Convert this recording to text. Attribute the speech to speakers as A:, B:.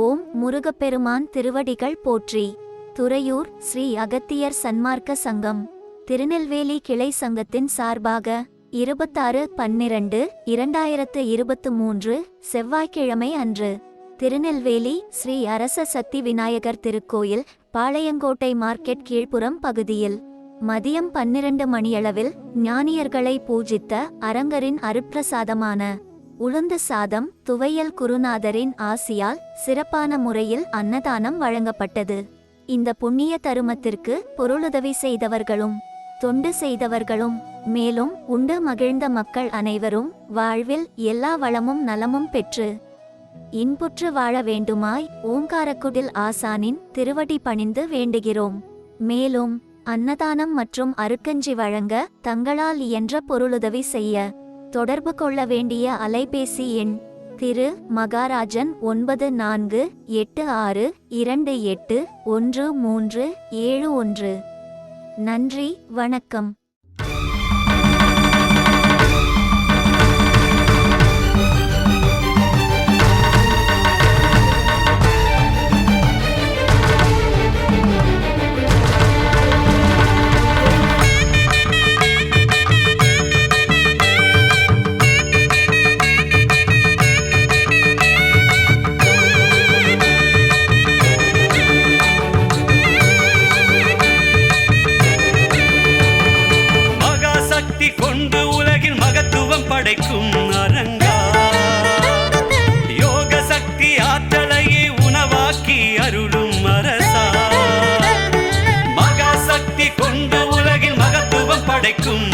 A: ஓம் முருகப்பெருமான் திருவடிகள் போற்றி. துறையூர் ஸ்ரீ அகத்தியர் சன்மார்க்க சங்கம். திருநெல்வேலி கிளை சங்கத்தின் சார்பாக இருபத்தாறு பன்னிரண்டு இரண்டாயிரத்து இருபத்து மூன்று செவ்வாய்க்கிழமை அன்று திருநெல்வேலி ஸ்ரீ அரச சக்தி விநாயகர் திருக்கோயில் பாளையங்கோட்டை மார்க்கெட் கீழ்ப்புறம் பகுதியில் மதியம் பன்னிரண்டு மணியளவில் ஞானியர்களை பூஜித்த அரங்கரின் அருட்பிரசாதமான உளுந்து சாதம் துவையல் குருநாதரின் ஆசியால் சிறப்பான முறையில் அன்னதானம் வழங்கப்பட்டது. இந்த புண்ணிய தருமத்திற்கு பொருளுதவி செய்தவர்களும் தொண்டு செய்தவர்களும் மேலும் உண்டு மகிழ்ந்த மக்கள் அனைவரும் வாழ்வில் எல்லா வளமும் நலமும் பெற்று இன்புற்று வாழ வேண்டுமாய் ஓங்காரக்குடில் ஆசானின் திருவடி பணிந்து வேண்டுகிறோம். மேலும் அன்னதானம் மற்றும் அருக்கஞ்சி வழங்க தங்களால் இயன்ற பொருளுதவி செய்ய தொடர்பு கொள்ள வேண்டிய அலைபேசி எண் திரு மகாராஜன் ஒன்பது நான்கு எட்டு ஆறு இரண்டு எட்டு ஒன்று மூன்று ஏழு ஒன்று. நன்றி வணக்கம்.
B: கிடைக்கும் படைக்கும் அரங்கா. யோக சக்தி ஆற்றலையே உணவாக்கி அருளும் அரசா. மகாசக்தி கொண்டு உலகில் மகத்துவம் படைக்கும்